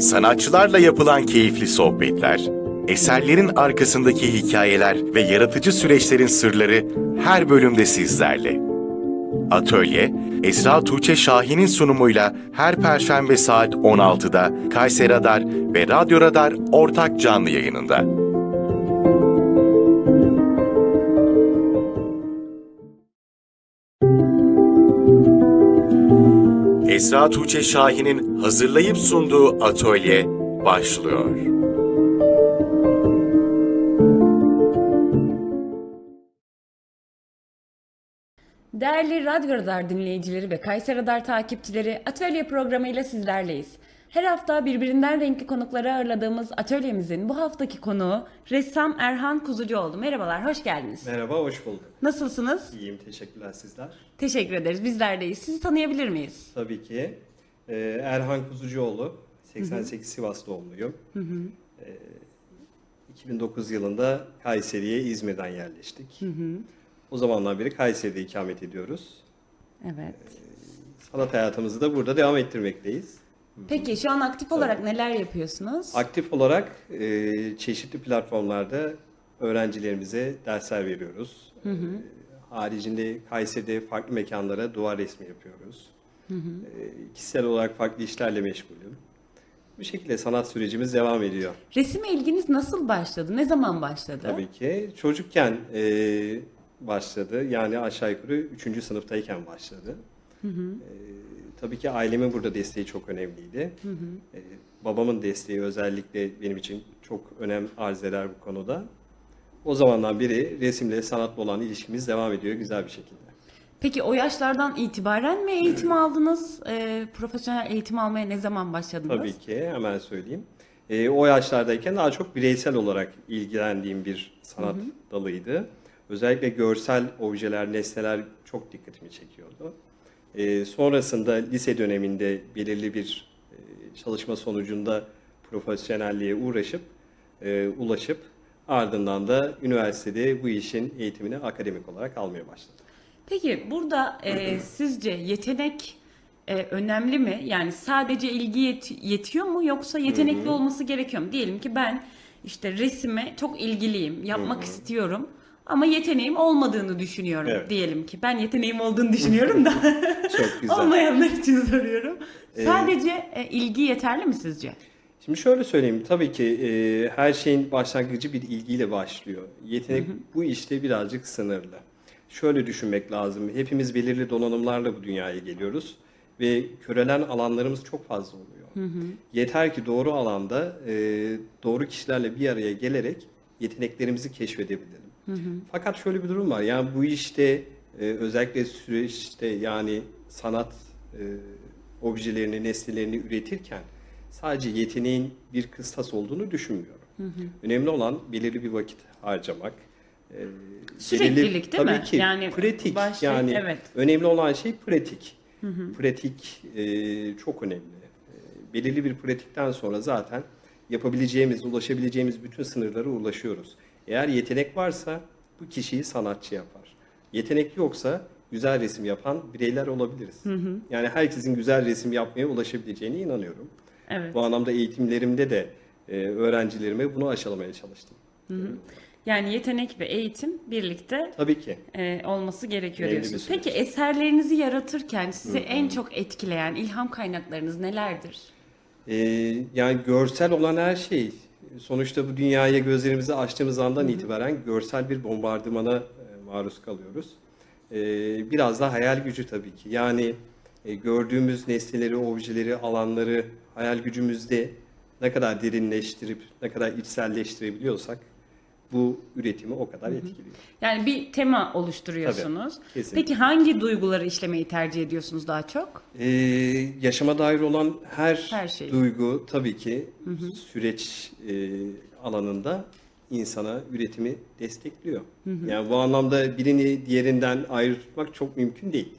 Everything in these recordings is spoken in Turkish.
Sanatçılarla yapılan keyifli sohbetler, eserlerin arkasındaki hikayeler ve yaratıcı süreçlerin sırları her bölümde sizlerle. Atölye, Esra Tuğçe Şahin'in sunumuyla her perşembe saat 16'da Kayseri Radar ve Radyo Radar ortak canlı yayınında. Esra Tuğçe Şahin'in hazırlayıp sunduğu atölye başlıyor. Değerli Radyo Radar dinleyicileri ve Kayseri Radar takipçileri atölye programıyla sizlerleyiz. Her hafta birbirinden renkli konukları ağırladığımız atölyemizin bu haftaki konuğu ressam Erhan Kuzucuoğlu. Merhabalar, hoş geldiniz. Merhaba, hoş bulduk. Nasılsınız? İyiyim, teşekkürler sizler. Teşekkür ederiz, bizler deyiz. Sizi tanıyabilir miyiz? Tabii ki. Ee, Erhan Kuzucuoğlu, 88 Sivas doğumluyum. Ee, 2009 yılında Kayseri'ye İzmir'den yerleştik. O zamandan beri Kayseri'de ikamet ediyoruz. Evet. Sanat hayatımızı da burada devam ettirmekteyiz. Peki şu an aktif olarak neler yapıyorsunuz? Aktif olarak e, çeşitli platformlarda öğrencilerimize dersler veriyoruz. E, haricinde Kayseri'de farklı mekanlara duvar resmi yapıyoruz. E, kişisel olarak farklı işlerle meşgulüm. Bu şekilde sanat sürecimiz devam ediyor. Resime ilginiz nasıl başladı? Ne zaman başladı? Tabii ki çocukken e, başladı. Yani aşağı yukarı 3. sınıftayken başladı. E, tabii ki ailemin burada desteği çok önemliydi. E, babamın desteği özellikle benim için çok önem arz eder bu konuda. O zamandan beri resimle, sanatla olan ilişkimiz devam ediyor güzel bir şekilde. Peki o yaşlardan itibaren mi eğitim aldınız? Ee, profesyonel eğitim almaya ne zaman başladınız? Tabii ki hemen söyleyeyim. E, o yaşlardayken daha çok bireysel olarak ilgilendiğim bir sanat dalıydı. Özellikle görsel objeler, nesneler çok dikkatimi çekiyordu. E, sonrasında lise döneminde belirli bir e, çalışma sonucunda profesyonelliğe uğraşıp, e, ulaşıp ardından da üniversitede bu işin eğitimini akademik olarak almaya başladım. Peki burada e, sizce yetenek e, önemli mi? Yani sadece ilgi yet- yetiyor mu yoksa yetenekli olması gerekiyor mu? Diyelim ki ben işte resime çok ilgiliyim, yapmak istiyorum ama yeteneğim olmadığını düşünüyorum Evet. diyelim ki. Ben yeteneğim olduğunu düşünüyorum da Çok güzel. olmayanlar için soruyorum. Sadece e, ilgi yeterli mi sizce? Şimdi şöyle söyleyeyim, tabii ki e, her şeyin başlangıcı bir ilgiyle başlıyor. Yetenek bu işte birazcık sınırlı. Şöyle düşünmek lazım, hepimiz belirli donanımlarla bu dünyaya geliyoruz ve körelen alanlarımız çok fazla oluyor. Yeter ki doğru alanda e, doğru kişilerle bir araya gelerek yeteneklerimizi keşfedebilelim. Fakat şöyle bir durum var, yani bu işte e, özellikle süreçte yani sanat e, objelerini, nesnelerini üretirken sadece yeteneğin bir kıstas olduğunu düşünmüyorum. Önemli olan belirli bir vakit harcamak. e, Süreklilik değil tabii mi? ki Yani pratik. başlayıp- yani evet. önemli olan şey pratik. Pratik e, çok önemli. E, belirli bir pratikten sonra zaten yapabileceğimiz, ulaşabileceğimiz bütün sınırlara ulaşıyoruz. Eğer yetenek varsa bu kişiyi sanatçı yapar. Yetenek yoksa güzel resim yapan bireyler olabiliriz. Yani herkesin güzel resim yapmaya ulaşabileceğine inanıyorum. Evet. Bu anlamda eğitimlerimde de e, öğrencilerime bunu aşılamaya çalıştım. Yani yetenek ve eğitim birlikte Tabii ki. e, olması gerekiyor Önemli diyorsunuz. Peki eserlerinizi yaratırken sizi en çok etkileyen ilham kaynaklarınız nelerdir? Ee, yani görsel olan her şey sonuçta bu dünyaya gözlerimizi açtığımız andan itibaren görsel bir bombardımana e, maruz kalıyoruz. Ee, biraz da hayal gücü tabii ki. Yani e, gördüğümüz nesneleri, objeleri, alanları hayal gücümüzde ne kadar derinleştirip, ne kadar içselleştirebiliyorsak bu üretimi o kadar etkiliyor. Yani bir tema oluşturuyorsunuz. Tabii, kesinlikle. Peki hangi duyguları işlemeyi tercih ediyorsunuz daha çok? Ee, yaşama dair olan her, Her şey. duygu tabii ki süreç e, alanında insana üretimi destekliyor. Yani bu anlamda birini diğerinden ayrı tutmak çok mümkün değil.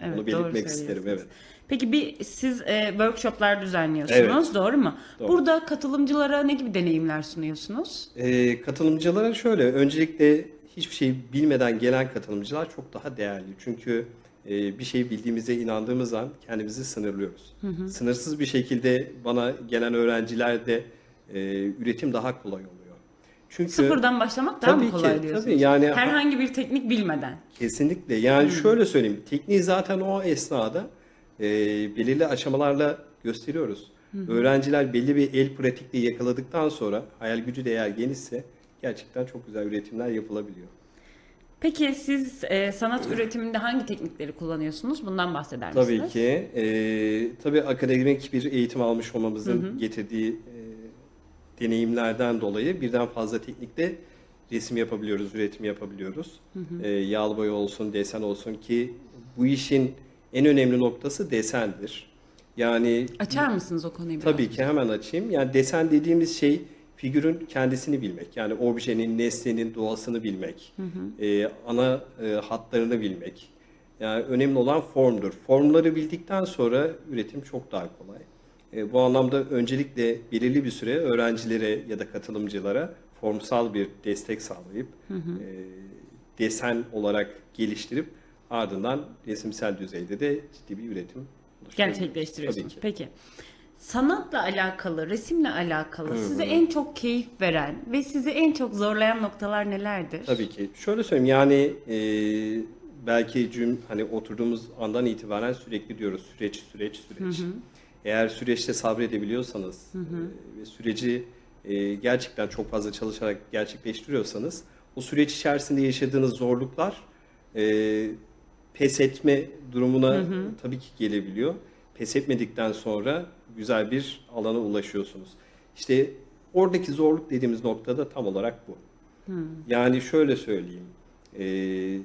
Evet, doğru belirtmek isterim. Evet. Peki bir siz e, workshoplar düzenliyorsunuz, Evet. doğru mu? Doğru. Burada katılımcılara ne gibi deneyimler sunuyorsunuz? Ee, katılımcılara şöyle, öncelikle hiçbir şey bilmeden gelen katılımcılar çok daha değerli. Çünkü e, bir şey bildiğimize inandığımız an kendimizi sınırlıyoruz. Sınırsız bir şekilde bana gelen öğrenciler de e, üretim daha kolay oluyor. Çünkü Sıfırdan başlamak daha Tabii mı kolay ki, diyorsunuz? tabii yani- Herhangi bir teknik bilmeden. Kesinlikle. Yani şöyle söyleyeyim. Tekniği zaten o esnada e, belirli aşamalarla gösteriyoruz. Öğrenciler belli bir el pratikliği yakaladıktan sonra hayal gücü de eğer genişse gerçekten çok güzel üretimler yapılabiliyor. Peki siz e, sanat üretiminde hangi teknikleri kullanıyorsunuz? Bundan bahseder misiniz? Tabii ki. E, tabii akademik bir eğitim almış olmamızın getirdiği e, deneyimlerden dolayı birden fazla teknikte resim yapabiliyoruz, üretim yapabiliyoruz. E, yağlı boya olsun, desen olsun ki bu işin en önemli noktası desendir. Yani Açar mısınız o konuyu biraz? Tabii ki hemen açayım. Yani desen dediğimiz şey figürün kendisini bilmek. Yani objenin, nesnenin doğasını bilmek. Ee, ana e, hatlarını bilmek. Yani önemli olan formdur. Formları bildikten sonra üretim çok daha kolay. E, bu anlamda öncelikle belirli bir süre öğrencilere ya da katılımcılara formsal bir destek sağlayıp e, desen olarak geliştirip ardından resimsel düzeyde de ciddi bir üretim. Gerçekleştiriyorsunuz. Peki. Sanatla alakalı, resimle alakalı size en çok keyif veren ve sizi en çok zorlayan noktalar nelerdir? Tabii ki. Şöyle söyleyeyim yani e, belki cüm hani oturduğumuz andan itibaren sürekli diyoruz süreç süreç süreç. Eğer süreçte sabredebiliyorsanız e, ve süreci e, gerçekten çok fazla çalışarak gerçekleştiriyorsanız o süreç içerisinde yaşadığınız zorluklar e, pes etme durumuna tabii ki gelebiliyor. Pes etmedikten sonra güzel bir alana ulaşıyorsunuz. İşte oradaki zorluk dediğimiz noktada tam olarak bu. Yani şöyle söyleyeyim. eee,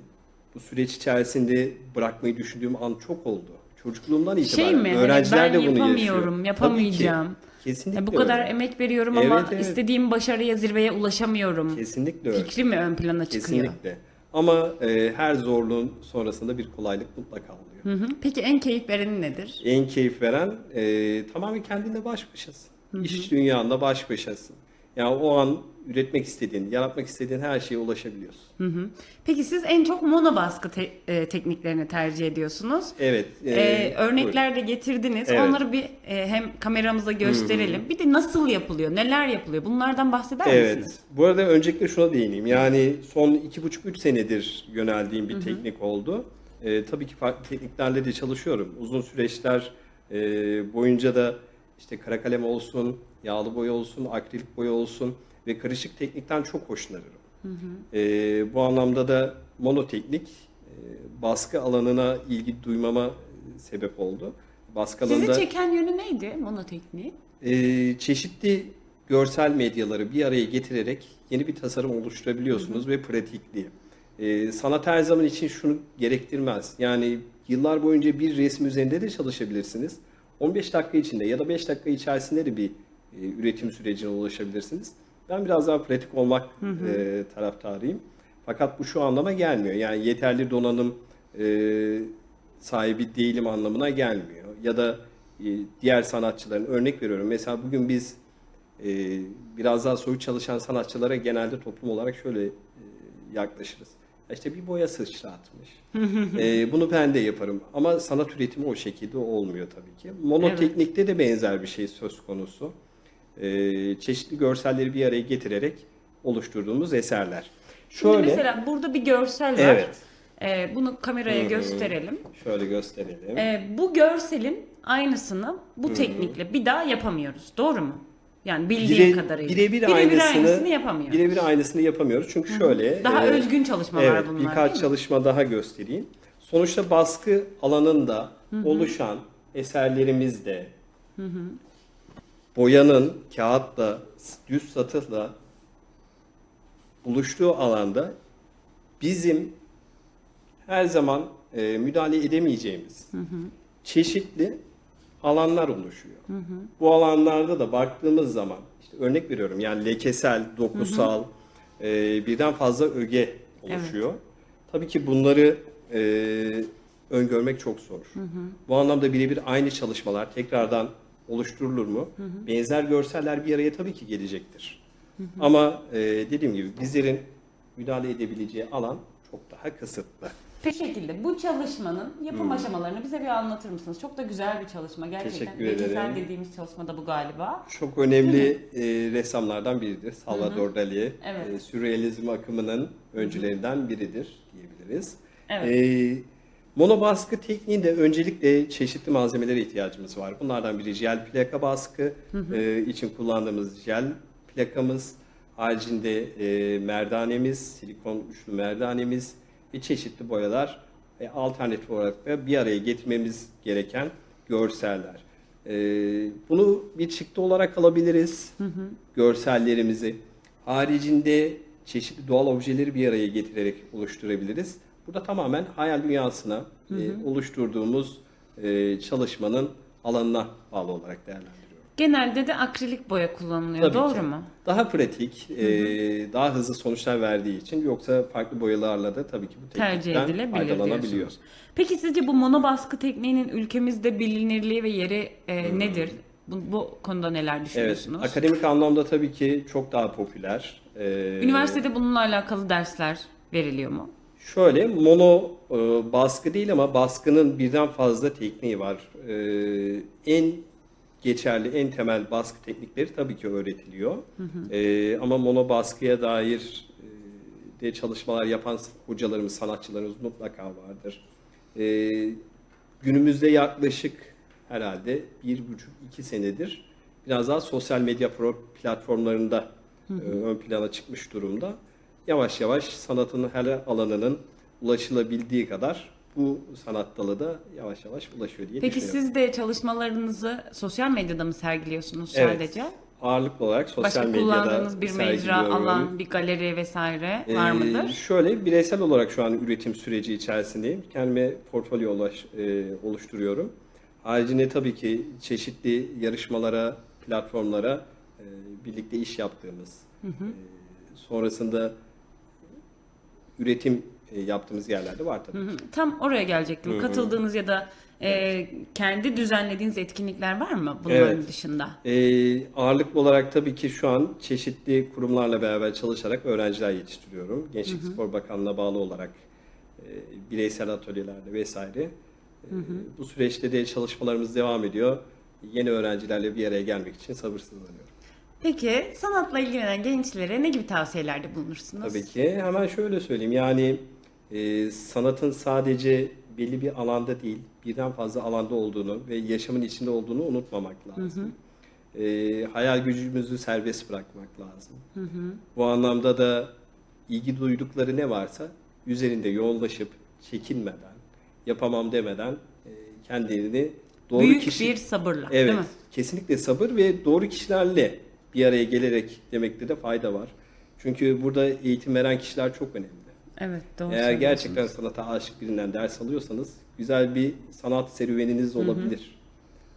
bu süreç içerisinde bırakmayı düşündüğüm an çok oldu. Çocukluğumdan itibaren. Şey mi? hani Öğrenciler ben de bunu yapamıyorum, yaşıyor. yapamayacağım. Tabii ki. Kesinlikle Ya bu kadar öyle. emek veriyorum ama Evet, evet. istediğim başarıya, zirveye ulaşamıyorum. Kesinlikle öyle. Fikri mi ön plana çıkıyor? Kesinlikle. Ama e, her zorluğun sonrasında bir kolaylık mutlaka oluyor. Hı hı. Peki en keyif vereni nedir? En keyif veren e, tamamen kendinle baş başasın. İş dünyanla baş başasın. Yani o an üretmek istediğin, yaratmak istediğin her şeye ulaşabiliyorsun. Hı hı. Peki siz en çok mono baskı te- e, tekniklerini tercih ediyorsunuz. Evet. e, Ee, örnekler de getirdiniz. Evet. Onları bir e, hem kameramıza gösterelim. Bir de nasıl yapılıyor, neler yapılıyor? Bunlardan bahseder Evet. misiniz? Bu arada öncelikle şuna değineyim. Yani son iki buçuk üç senedir yöneldiğim bir teknik oldu. Ee, tabii ki farklı tekniklerle de çalışıyorum. Uzun süreçler e, boyunca da işte kara kalem olsun, yağlı boya olsun, akrilik boya olsun ve karışık teknikten çok hoşlanırım. Ee, bu anlamda da monoteknik e, baskı alanına ilgi duymama sebep oldu. Baskı Sizi alanında çeken yönü neydi mono tekniği? e, çeşitli görsel medyaları bir araya getirerek yeni bir tasarım oluşturabiliyorsunuz ve pratikli. E, sanat her zaman için şunu gerektirmez. Yani yıllar boyunca bir resim üzerinde de çalışabilirsiniz. 15 dakika içinde ya da 5 dakika içerisinde de bir e, üretim sürecine ulaşabilirsiniz. Ben biraz daha pratik olmak e, taraftarıyım. Fakat bu şu anlama gelmiyor. Yani yeterli donanım e, sahibi değilim anlamına gelmiyor. Ya da e, diğer sanatçıların örnek veriyorum. Mesela bugün biz e, biraz daha soyut çalışan sanatçılara genelde toplum olarak şöyle e, yaklaşırız. İşte bir boya sıçratmış. E, bunu ben de yaparım. Ama sanat üretimi o şekilde olmuyor tabii ki. Monoteknikte de benzer bir şey söz konusu. E, çeşitli görselleri bir araya getirerek oluşturduğumuz eserler. Şimdi Şöyle, mesela burada bir görsel var. Evet. Ee, bunu kameraya gösterelim. şöyle gösterelim. Ee, bu görselin aynısını bu teknikle bir daha yapamıyoruz. Doğru mu? Yani bildiğim Bire- kadarıyla. birebir aynısını, yapamıyoruz. Birebir aynısını yapamıyoruz. Çünkü şöyle. Daha e, özgün çalışmalar Evet, bunlar. birkaç çalışma daha göstereyim. Sonuçta baskı alanında oluşan eserlerimizde boyanın kağıtla, düz satıhla buluştuğu alanda bizim her zaman e, müdahale edemeyeceğimiz çeşitli alanlar oluşuyor. Bu alanlarda da baktığımız zaman işte örnek veriyorum yani lekesel, dokusal e, birden fazla öge oluşuyor. Tabii ki bunları e, öngörmek çok zor. Bu anlamda birebir aynı çalışmalar tekrardan oluşturulur mu? Benzer görseller bir araya tabii ki gelecektir. Ama e, dediğim gibi bizlerin müdahale edebileceği alan çok daha kısıtlı. Peki şekilde bu çalışmanın yapım aşamalarını bize bir anlatır mısınız? Çok da güzel bir çalışma gerçekten. Teşekkür ederim. dediğimiz çalışma da bu galiba. Çok önemli e, ressamlardan biridir. Salvador Dali. Evet. E, sürrealizm akımının öncülerinden biridir diyebiliriz. Evet. E, monobaskı tekniğinde öncelikle çeşitli malzemelere ihtiyacımız var. Bunlardan biri jel plaka baskı e, için kullandığımız jel plakamız. Haricinde e, merdanemiz, silikon uçlu merdanemiz ve çeşitli boyalar ve alternatif olarak da bir araya getirmemiz gereken görseller. E, bunu bir çıktı olarak alabiliriz görsellerimizi. Haricinde çeşitli doğal objeleri bir araya getirerek oluşturabiliriz. Burada tamamen hayal dünyasına e, oluşturduğumuz e, çalışmanın alanına bağlı olarak değerlendiriyorum. Genelde de akrilik boya kullanılıyor. Tabii Doğru ki. mu? Daha pratik, e, daha hızlı sonuçlar verdiği için yoksa farklı boyalarla da tabii ki bu Tercih teknikten edilebilir faydalanabiliyor. diyorsunuz. Peki sizce bu monobaskı tekniğinin ülkemizde bilinirliği ve yeri e, nedir? Bu, bu konuda neler Evet, düşünüyorsunuz? akademik anlamda tabii ki çok daha popüler. E, Üniversitede bununla alakalı dersler veriliyor mu? Şöyle mono e, baskı değil ama baskının birden fazla tekniği var. E, en geçerli, en temel baskı teknikleri tabii ki öğretiliyor. E, ama mono baskıya dair e, de çalışmalar yapan hocalarımız, sanatçılarımız mutlaka vardır. E, günümüzde yaklaşık herhalde bir buçuk iki senedir biraz daha sosyal medya platformlarında e, ön plana çıkmış durumda. Yavaş yavaş sanatın her alanının ulaşılabildiği kadar bu sanat dalı da yavaş yavaş ulaşıyor diye Peki düşünüyorum. siz de çalışmalarınızı sosyal medyada mı sergiliyorsunuz Evet. sadece? Ağırlıklı olarak sosyal Başka medyada kullandığınız bir mecra, sergiliyorum. alan, bir galeri vesaire var Ee, mıdır? Şöyle bireysel olarak şu an üretim süreci içerisindeyim. Kendime portfolyo ulaş- e, oluşturuyorum. Haricinde tabii ki çeşitli yarışmalara, platformlara e, birlikte iş yaptığımız, e, sonrasında üretim yaptığımız yerlerde var tabii. Hı hı. Tam oraya gelecektim. Katıldığınız ya da e, kendi düzenlediğiniz etkinlikler var mı bunların Evet. dışında? Ee, ağırlıklı olarak tabii ki şu an çeşitli kurumlarla beraber çalışarak öğrenciler yetiştiriyorum. Gençlik Spor Bakanlığı'na bağlı olarak e, bireysel atölyelerde vesaire. E, Bu süreçte de çalışmalarımız devam ediyor. Yeni öğrencilerle bir araya gelmek için sabırsızlanıyorum. Peki sanatla ilgilenen gençlere ne gibi tavsiyelerde bulunursunuz? Tabii ki. Hemen şöyle söyleyeyim. Yani e, sanatın sadece belli bir alanda değil, birden fazla alanda olduğunu ve yaşamın içinde olduğunu unutmamak lazım. E, hayal gücümüzü serbest bırakmak lazım. Bu anlamda da ilgi duydukları ne varsa üzerinde yoğunlaşıp çekinmeden, yapamam demeden e, kendilerini doğru Büyük kişi... bir sabırla Evet, değil mi? kesinlikle sabır ve doğru kişilerle bir araya gelerek demekte de fayda var. Çünkü burada eğitim veren kişiler çok önemli. Evet doğru Eğer gerçekten sanata aşık birinden ders alıyorsanız güzel bir sanat serüveniniz olabilir.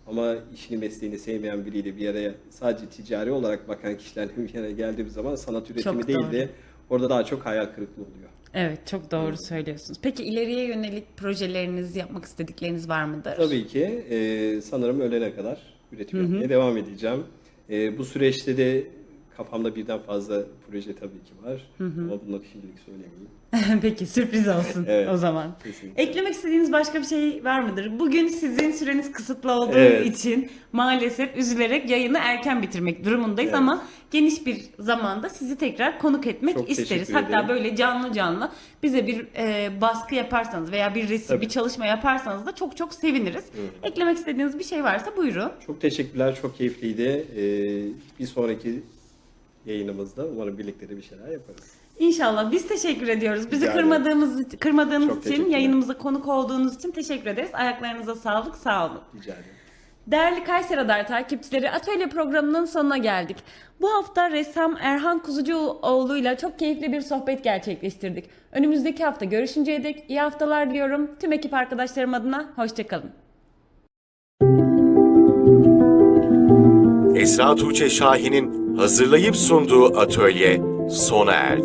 Ama işini mesleğini sevmeyen biriyle bir araya sadece ticari olarak bakan kişilerle bir araya geldiğimiz zaman sanat üretimi Çok değil doğru. de orada daha çok hayal kırıklığı oluyor. Evet çok doğru söylüyorsunuz. Peki ileriye yönelik projeleriniz, yapmak istedikleriniz var mıdır? Tabii ki e, sanırım ölene kadar üretim yapmaya devam edeceğim. E, bu süreçte de kafamda birden fazla proje tabii ki var. Ama bunları şimdilik söylemeyeyim. Peki sürpriz olsun Evet, o zaman. kesinlikle. Eklemek istediğiniz başka bir şey var mıdır? Bugün sizin süreniz kısıtlı olduğu Evet. için maalesef üzülerek yayını erken bitirmek durumundayız Evet. ama geniş bir zamanda sizi tekrar konuk etmek Çok isteriz. Hatta ederim. böyle canlı canlı bize bir e, baskı yaparsanız veya bir resim, Tabii. bir çalışma yaparsanız da çok çok seviniriz. Eklemek istediğiniz bir şey varsa buyurun. Çok teşekkürler, çok keyifliydi. E, bir sonraki yayınımızda umarım birlikte de bir şeyler yaparız. İnşallah biz teşekkür ediyoruz. Bizi ederim. kırmadığımız kırmadığınız Çok için, yayınımıza konuk olduğunuz için teşekkür ederiz. Ayaklarınıza sağlık, sağ olun. Rica ederim. Değerli Kayseri Radar takipçileri atölye programının sonuna geldik. Bu hafta ressam Erhan Kuzucuoğlu ile çok keyifli bir sohbet gerçekleştirdik. Önümüzdeki hafta görüşünceye dek iyi haftalar diliyorum. Tüm ekip arkadaşlarım adına hoşçakalın. Esra Tuğçe Şahin'in hazırlayıp sunduğu atölye sona erdi.